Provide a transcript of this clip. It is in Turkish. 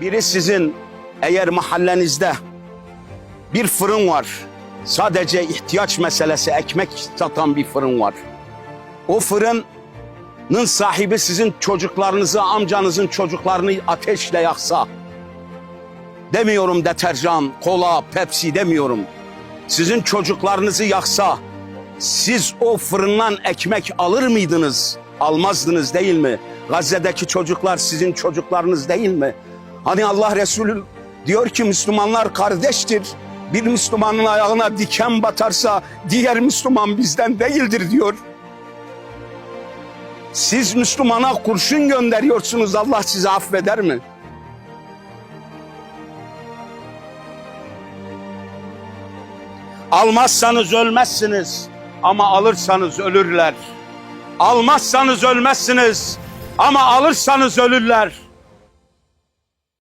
Biri sizin eğer mahallenizde bir fırın var. Sadece ihtiyaç meselesi ekmek satan bir fırın var. O fırının sahibi sizin çocuklarınızı, amcanızın çocuklarını ateşle yaksa. Demiyorum deterjan, kola, pepsi demiyorum. Sizin çocuklarınızı yaksa siz o fırından ekmek alır mıydınız? Almazdınız değil mi? Gazze'deki çocuklar sizin çocuklarınız değil mi? Hani Allah Resulü diyor ki Müslümanlar kardeştir. Bir Müslümanın ayağına diken batarsa diğer Müslüman bizden değildir diyor. Siz Müslümana kurşun gönderiyorsunuz Allah sizi affeder mi? Almazsanız ölmezsiniz ama alırsanız ölürler. Almazsanız ölmezsiniz ama alırsanız ölürler.